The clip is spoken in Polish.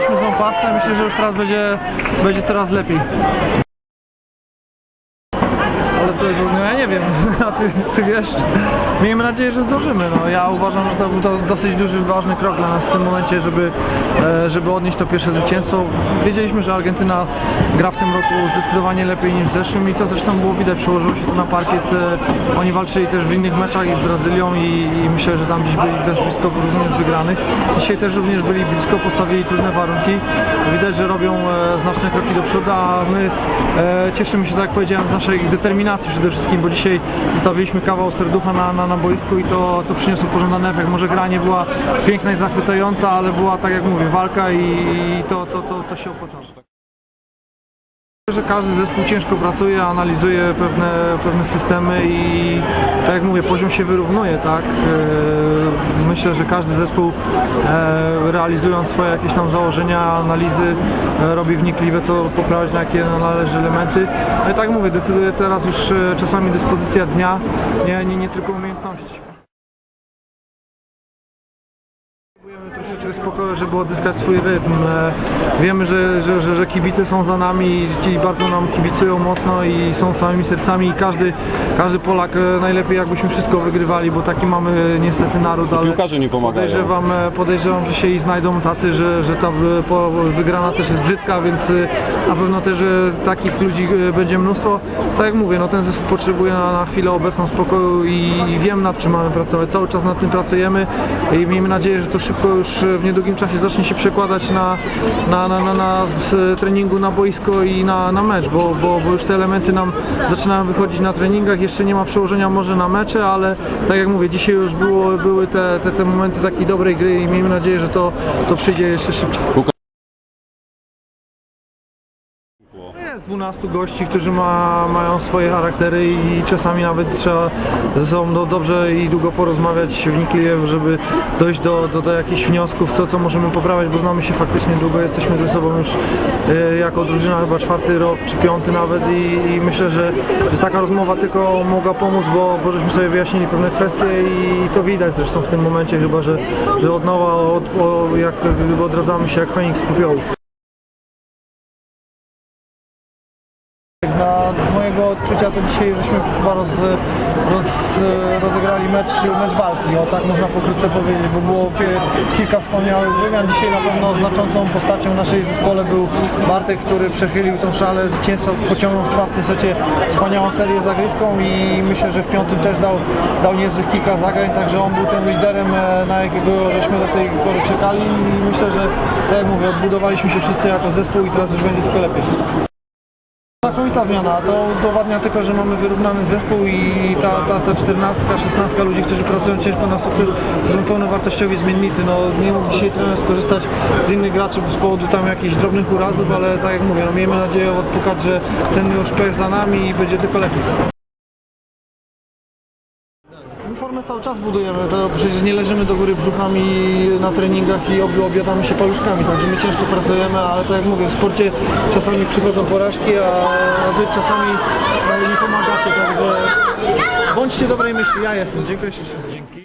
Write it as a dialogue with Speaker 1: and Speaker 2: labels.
Speaker 1: złapaliśmy złą pasę, myślę, że już teraz będzie, będzie coraz lepiej. No ja nie wiem, a ty, ty wiesz. Miejmy nadzieję, że zdążymy. No, ja uważam, że to był to dosyć duży, ważny krok dla nas w tym momencie, żeby, e, żeby odnieść to pierwsze zwycięstwo. Wiedzieliśmy, że Argentyna gra w tym roku zdecydowanie lepiej niż w zeszłym i to zresztą było widać, przełożyło się to na parkiet. E, Oni walczyli też w innych meczach i z Brazylią i, i myślę, że tam gdzieś byli też blisko również wygranych. Dzisiaj też również byli blisko, postawili trudne warunki. Widać, że robią e, znaczne kroki do przodu, a my cieszymy się, tak jak powiedziałem, z naszej determinacji przede wszystkim, bo dzisiaj zostawiliśmy kawał serducha na, na, na boisku i to, to przyniosło pożądany efekt. Może gra nie była piękna i zachwycająca, ale była, tak jak mówię, walka i, i to, to, to, to się opłacało. Że każdy zespół ciężko pracuje, analizuje pewne, pewne systemy i tak jak mówię, poziom się wyrównuje, tak? E, Myślę, że każdy zespół e, realizując swoje jakieś tam założenia, analizy, e, robi wnikliwe, co poprawiać, na jakie należy elementy. No i tak mówię, decyduje teraz już czasami dyspozycja dnia, nie, nie, nie tylko umiejętności. Potrzebujemy troszeczkę spokoju, żeby odzyskać swój rytm. E, Wiemy, że, że, że, że kibice są za nami i bardzo nam kibicują mocno i są samymi sercami i każdy, każdy Polak e, najlepiej jakbyśmy wszystko wygrywali, bo taki mamy niestety naród, ale
Speaker 2: Piłkarze nie pomagają.
Speaker 1: podejrzewam, e, podejrzewam, że się i znajdą tacy, że, że ta e, wygrana też jest brzydka, więc e, na pewno też e, takich ludzi e, będzie mnóstwo. Tak jak mówię, no ten zespół potrzebuje na, na chwilę obecną spokoju i, i wiem nad czym mamy pracować. Cały czas nad tym pracujemy i miejmy nadzieję, że to szybko już w niedługim czasie zacznie się przekładać na, na, na, na, na z treningu na boisko i na, na mecz, bo, bo, bo już te elementy nam zaczynają wychodzić na treningach. Jeszcze nie ma przełożenia może na mecze, ale tak jak mówię, dzisiaj już było, były te, te, te momenty takiej dobrej gry i miejmy nadzieję, że to, to przyjdzie jeszcze szybciej. Jest 12 gości, którzy ma, mają swoje charaktery i czasami nawet trzeba ze sobą do, dobrze i długo porozmawiać wnikliwie, żeby dojść do, do, do jakichś wniosków, co, co możemy poprawiać, bo znamy się faktycznie długo, jesteśmy ze sobą już e, jako drużyna chyba czwarty rok czy piąty nawet i, i myślę, że, że taka rozmowa tylko mogła pomóc, bo, bo żeśmy sobie wyjaśnili pewne kwestie i to widać zresztą w tym momencie chyba, że, że od nowa od, o, jak odradzamy się jak Feniks z popiołów. Na, z mojego odczucia to dzisiaj żeśmy chyba roz, roz, rozegrali mecz, mecz walki, o tak można pokrótce powiedzieć, bo było kilka wspaniałych wymian. Dzisiaj na pewno znaczącą postacią naszej zespole był Bartek, który przechylił tą szalę zwycięstwa, pociągnął w czwartym secie wspaniałą serię zagrywką i myślę, że w piątym też dał, dał niezłych kilka zagrań, także on był tym liderem, e, na jakiego żeśmy do tej pory czekali i myślę, że tak jak mówię, odbudowaliśmy się wszyscy jako zespół i teraz już będzie tylko lepiej. Znakomita zmiana, to udowadnia tylko, że mamy wyrównany zespół i ta, ta, ta 14, 16 ludzi, którzy pracują ciężko na sukces, to są pełnowartościowi zmiennicy. No, nie mógł dzisiaj trener skorzystać z innych graczy z powodu tam jakichś drobnych urazów, ale tak jak mówię, no, miejmy nadzieję odpukać, że ten już pech za nami i będzie tylko lepiej. Cały czas budujemy, to przecież nie leżymy do góry brzuchami na treningach i obi- obiadamy się paluszkami, także my ciężko pracujemy, ale tak jak mówię, w sporcie czasami przychodzą porażki, a wy czasami e, nie pomagacie, także bądźcie dobrej myśli, ja jestem, dziękuję ślicznie.